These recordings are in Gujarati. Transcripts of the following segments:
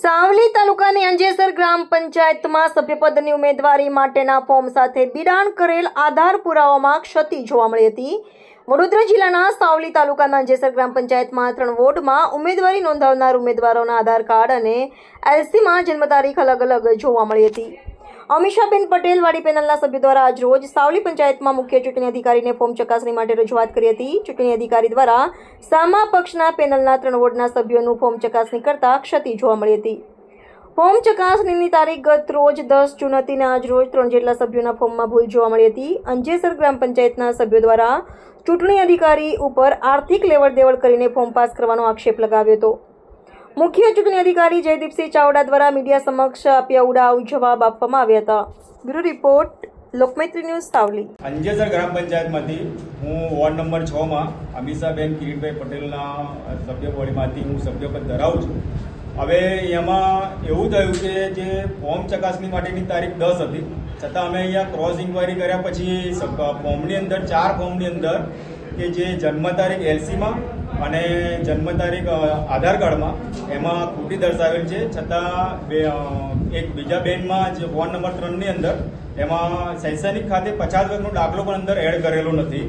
સાવલી તાલુકાની અંજેસર ગ્રામ પંચાયતમાં સભ્યપદની ઉમેદવારી માટેના ફોર્મ સાથે બિડાણ કરેલ આધાર પુરાવામાં ક્ષતિ જોવા મળી હતી. વડોદરા જિલ્લાના સાવલી તાલુકાના અંજેસર ગ્રામ પંચાયતમાં ત્રણ વોર્ડમાં ઉમેદવારી નોંધાવનાર ઉમેદવારોના આધાર કાર્ડ અને એલસીમાં જન્મ તારીખ અલગ અલગ જોવા મળી હતી. અમીષાબેન પટેલવાડી પેનલના સભ્યો દ્વારા આજરોજ સાવલી પંચાયતમાં મુખ્ય ચૂંટણી અધિકારીને ફોર્મ ચકાસણી માટે રજૂઆત કરી હતી. ચૂંટણી અધિકારી દ્વારા સામા પક્ષના પેનલના ત્રણ વોર્ડના સભ્યોનું ફોર્મ ચકાસણી કરતા ક્ષતિ જોવા મળી હતી. ફોર્મ ચકાસણીની તારીખ ગત રોજ દસ જૂન હતી અને આજ રોજ ત્રણ જેટલા સભ્યોના ફોર્મમાં ભૂલ જોવા મળી હતી. અંજેસર ગ્રામ પંચાયતના સભ્યો દ્વારા ચૂંટણી અધિકારી ઉપર આર્થિક લેવડ દેવડ કરીને ફોર્મ પાસ કરવાનો આક્ષેપ લગાવ્યો હતો. મુખ્ય ચૂંટણી અધિકારી જયદીપસિંહ ચાવડા દ્વારા મીડિયા સમક્ષ આપ્યા ઉડાવ જવાબ આપવામાં આવ્યા હતા. Bureau report, Lokmaitri news Savli. Anjesar ગ્રામ પંચાયતમાંથી હું વોર્ડ નંબર છમાં અમીષાબેન કિરીટભાઈ પટેલના સભ્ય બોડીમાંથી હું સભ્યપદ ધરાવું છું. હવે એમાં એવું થયું કે જે ફોર્મ ચકાસણી માટેની તારીખ દસ હતી, છતાં અમે અહીંયા ક્રોસ ઇન્ક્વાયરી કર્યા પછી ફોર્મની અંદર, ચાર ફોર્મની અંદર કે જે જન્મ તારીખ એલસીમાં અને જન્મ તારીખ આધાર કાર્ડમાં એમાં ખોટી દર્શાવેલ છે. છતાં બે એક બીજા બેનમાં જે વોર્ડ નંબર ત્રણની અંદર એમાં શૈક્ષણિક ખાતે પચાસ વર્ગનો દાખલો પણ અંદર એડ કરેલો નથી.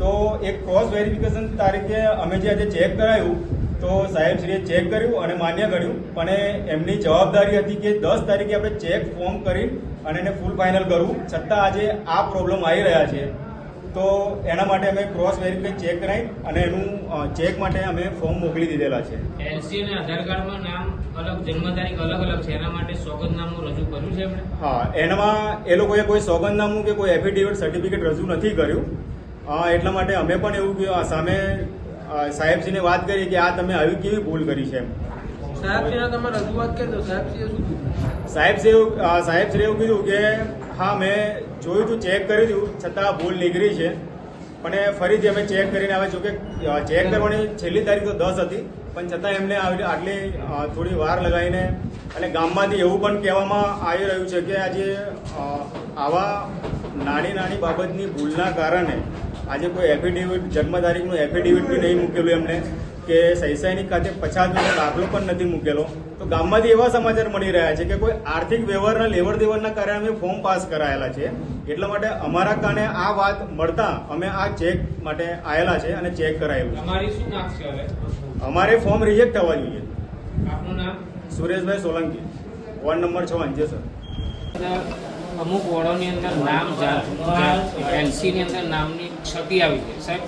તો એક ક્રોસ વેરિફિકેશન તારીખે અમે જે આજે ચેક કરાયું, તો સાહેબશ્રીએ ચેક કર્યું અને માન્ય કર્યું પણ એમની જવાબદારી હતી કે દસ તારીખે આપણે ચેક ફોર્મ કરી અને એને ફૂલ ફાઇનલ કરવું. છતાં આજે આ પ્રોબ્લેમ આવી રહ્યા છે. તો એના માટે અમે ક્રોસ વેરિફાઈ ચેક કરાવી અને એનું ચેક માટે અમે ફોર્મ મોકલી દીધેલા છે. એલસી અને આધાર કાર્ડમાં નામ અલગ જન્મ તારીખ અલગ અલગ છે. એના માટે સોગંદનામું રજૂ કર્યું છે એમણે? હા એનામાં એ લોકોએ કોઈ સોગંદનામું કે કોઈ એફિડેવિટ સર્ટિફિકેટ રજૂ નથી કર્યું. એટલા માટે અમે પણ એવું કહ્યું, આ સામે સાહેબજીને સાહેબશ્રીને વાત કરી કે આ તમે આવી કેવી ભૂલ કરી છે એમ. સાહેબશ્રીને તમે રજૂઆત કરી દો. સાહેબશ્રીએ શું કીધું? સાહેબશ્રીએ એવું કીધું કે હા મેં જોયું હતું ચેક કર્યું હતું છતાં ભૂલ નીકળી છે. પણ એ ફરીથી અમે ચેક કરીને આવે જોકે કે ચેક કરવાની છેલ્લી તારીખ તો દસ હતી પણ છતાં એમને આટલી થોડી વાર લગાવીને અને ગામમાંથી એવું પણ કહેવામાં આવી રહ્યું છે કે આજે આવા નાની નાની બાબતની ભૂલના કારણે આજે કોઈ એફિડેવિટ જન્મ તારીખનું એફિડેવિટ બી નહીં મૂકેલું એમને. કે સૈસાઈની ખાતે પચાસ દિવસનો દાખલો પણ નથી મૂકેલો. તો ગામમાંથી એવા સમાચાર મળી રહ્યા છે કે કોઈ આર્થિક વ્યવહારના લેવડ દેવડના કારણે અમે ફોર્મ પાસ કરાયેલા છે. એટલા માટે અમારા કારણે આ વાત મળતા અમે આ ચેક માટે આવેલા છે અને ચેક કરાયેલું અમારે ફોર્મ રિજેક્ટ થવા જોઈએ. સુરેશભાઈ સોલંકી. વોર્ડ નંબર છ અંજેસર અમુક વોર્ડોની અંદર નામ એલસી ની અંદર નામની ક્ષતિ આવી છે. સાહેબ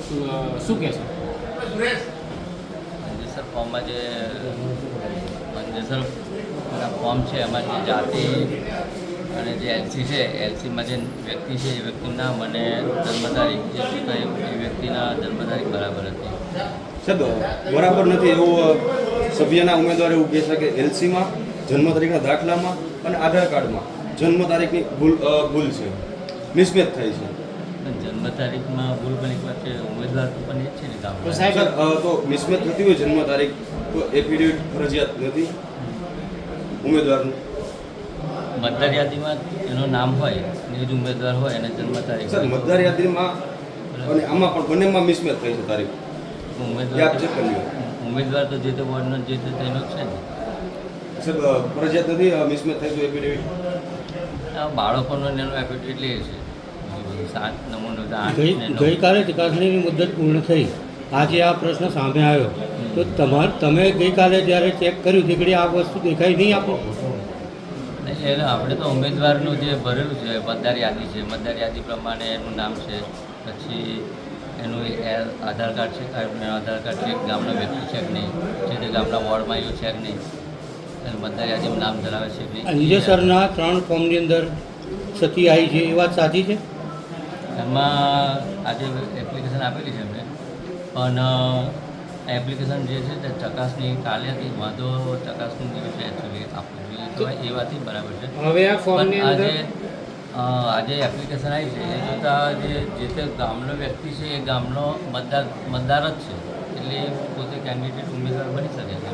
શું- કહેશો? ફોર્મમાં જે મંજેસર ફોર્મ છે, એમાં જે જાતિ અને જે એલસી છે એલસીમાં જે વ્યક્તિ છે, એ વ્યક્તિનું નામ અને જન્મ તારીખ જે એ વ્યક્તિના જન્મ તારીખ બરાબર હતી. સાહેબ, બરાબર નથી એવું સભ્યના ઉમેદવારે એવું કહે છે કે એલસીમાં જન્મ તારીખના દાખલામાં અને આધાર કાર્ડમાં જન્મ તારીખની ભૂલ ભૂલ છે. મિસમેચ થાય છે. જન્મ તારીખમાં ભૂલ પણ એક વાત છે ઉમેદવાર પણ એ છે ને તો સાહેબ તો મિસમેચ થતી હોય જન્મ તારીખ તો એફિડેવિટ ફરજિયાત નથી? ઉમેદવારનું? મતદાર યાદીમાં એનું નામ હોય એ જ ઉમેદવાર હોય અને જન્મ તારીખ સર મતદાર યાદીમાં અને આમાં પણ બંનેમાં મિસમેચ થઈ છે તારીખ. ઉમેદવાર છે ઉમેદવાર તો જે તે વોર્ડનો જે તે તેનો છે ને. સર ફરજિયાત નથી મિસમેચ થઈ તો એફિડેવિટ આ બાળકોનો ને એનો એફિડેવિટ લે છે. સાત નમૂનો આઠ ગઈ ને ગઈકાલે ચકાસણીની મુદત પૂર્ણ થઈ. આજે આ પ્રશ્ન સામે આવ્યો. તો તમાર તમે ગઈકાલે જ્યારે ચેક કર્યું તે આ વસ્તુ દેખાઈ નહીં આપો એટલે આપણે તો ઉમેદવારનું જે ભરેલું છે મતદાર યાદી છે. મતદાર યાદી પ્રમાણે એનું નામ છે. પછી એનું આધાર કાર્ડ છે. આધાર કાર્ડ છે. ગામનો વ્યક્તિ છે કે નહીં? જે તે ગામના વોર્ડમાં આવ્યું છે કે નહીં? મતદાર યાદીમાં નામ ધરાવે છે કે નહીં? સરના ત્રણ ફોર્મની અંદર સતી આવી છે. એ વાત સાચી છે? એમાં આજે એપ્લિકેશન આપેલી છે મેં પણ એપ્લિકેશન જે છે તે ચકાસણી કાલે હતી વાંધો ચકાસણી દિવસે એકચ્યુઅલી આપવું જોઈએ તો એ વાત બરાબર છે. હવે આ ફોર્મની આજે આજે એપ્લિકેશન આવી છે એ જોતાં જે જે તે ગામનો વ્યક્તિ છે એ ગામનો મતદાર મતદાર જ છે. એટલે પોતે કેન્ડિડેટ ઉમેદવાર બની શકે છે.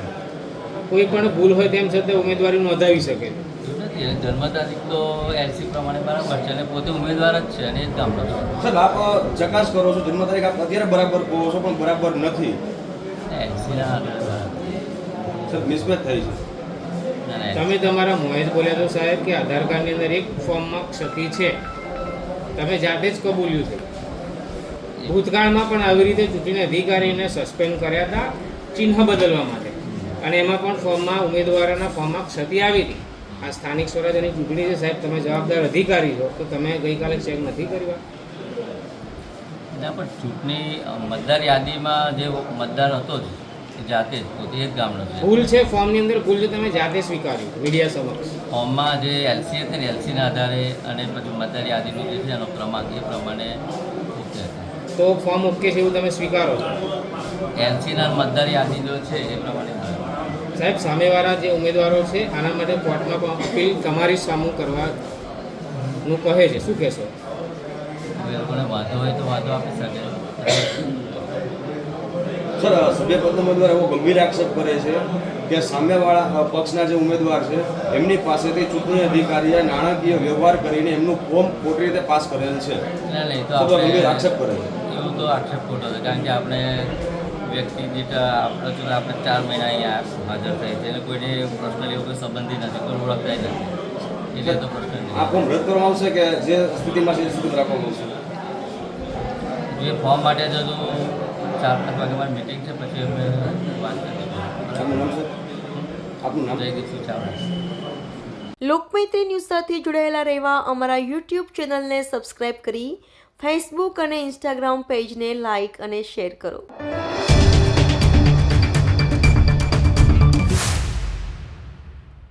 કોઈ પણ ભૂલ હોય તેમ છતાં ઉમેદવારી નોંધાવી શકે. નથી એ જન્મ તારીખ તો એલસી પ્રમાણે બરાબર છે અને પોતે ઉમેદવાર જ છે અને એ જ ગામનો છે. આપ ચકાસ કરો છો જન્મ તારીખ આપ અત્યારે બરાબર કહો છો પણ બરાબર નથી. એલસીના આધારે સર મિસમેચ થઈ છે. ના, ના, તમે તમારા મોહેશ બોલ્યા તો સાહેબ કે આધાર કાર્ડની અંદર એક ફોર્મમાં ક્ષતિ છે. તમે જાતે જ કબૂલ્યું છે. ભૂતકાળમાં પણ આવી રીતે ચૂંટણી અધિકારીને સસ્પેન્ડ કર્યા હતા ચિહ્ન બદલવા માટે. અને એમાં પણ ફોર્મમાં ઉમેદવારોના ફોર્મમાં ક્ષતિ આવી હતી. આ સ્થાનિક સ્વરાજ્યની ચૂંટણી છે સાહેબ તમે જવાબદાર અધિકારી છો તો તમે ગઈકાલે ચેક નથી કર્યા? ના પણ ચૂંટણી મતદાર યાદીમાં જે મતદાર હતો જ જાતે જ પોતે જ ગામનો છે. ભૂલ છે ફોર્મની અંદર ભૂલ છે તમે જાતે સ્વીકાર્યું મીડિયા સમક્ષ. ફોર્મમાં જે એલસી હતી ને એલસીના આધારે અને પછી મતદાર યાદીનું જે છે એનો ક્રમાંક એ પ્રમાણે તો ફોર્મ ઓકે છે એવું તમે સ્વીકારો? છો એલસીના મતદાર યાદી જો છે એ પ્રમાણે સાહેબ સામેવાળા જે ઉમેદવારો છે આના માટે કોર્ટમાં પણ અપીલ તમારી સામું કરવાનું કહે છે. શું કહેશો? વાંધો હોય તો વાંધો આપી શકે. સર અ, સભ્ય પદ ઉમેદવાર એવો ગંભીર આક્ષેપ કરે છે કે સામેવાળા પક્ષના જે ઉમેદવાર છે એમની પાસેથી ચૂંટણી અધિકારીએ નાણાકીય વ્યવહાર કરીને એમનું ફોર્મ ખોટી રીતે પાસ કરેલ છે. આક્ષેપ કરે છે. એવું તો આક્ષેપ ખોટો છે કારણ કે આપણે વ્યક્તિ દીઠ આપણે જો આપણે ચાર મહિના અહીંયા હાજર થઈ છે. એટલે કોઈને પર્સનલ એવું કોઈ સંબંધી નથી કોઈ ઓળખતા નથી. એટલે તો પ્રશ્ન આ ફોર્મ રદ કરવામાં આવશે કે જે સ્થિતિમાં છે એ સ્થિતિમાં રાખવામાં આવશે? જે ફોર્મ માટે જો ચાર પાંચ વાગે મારી મિટિંગ છે પછી અમે વાત કરીશું લોકમૈત્રી ન્યૂઝ સાથે જોડાયેલા રહેવા અમારા યુટ્યુબ ચેનલને સબસ્ક્રાઇબ કરી ફેસબુક અને ઇન્સ્ટાગ્રામ પેજને લાઇક અને શેર કરો.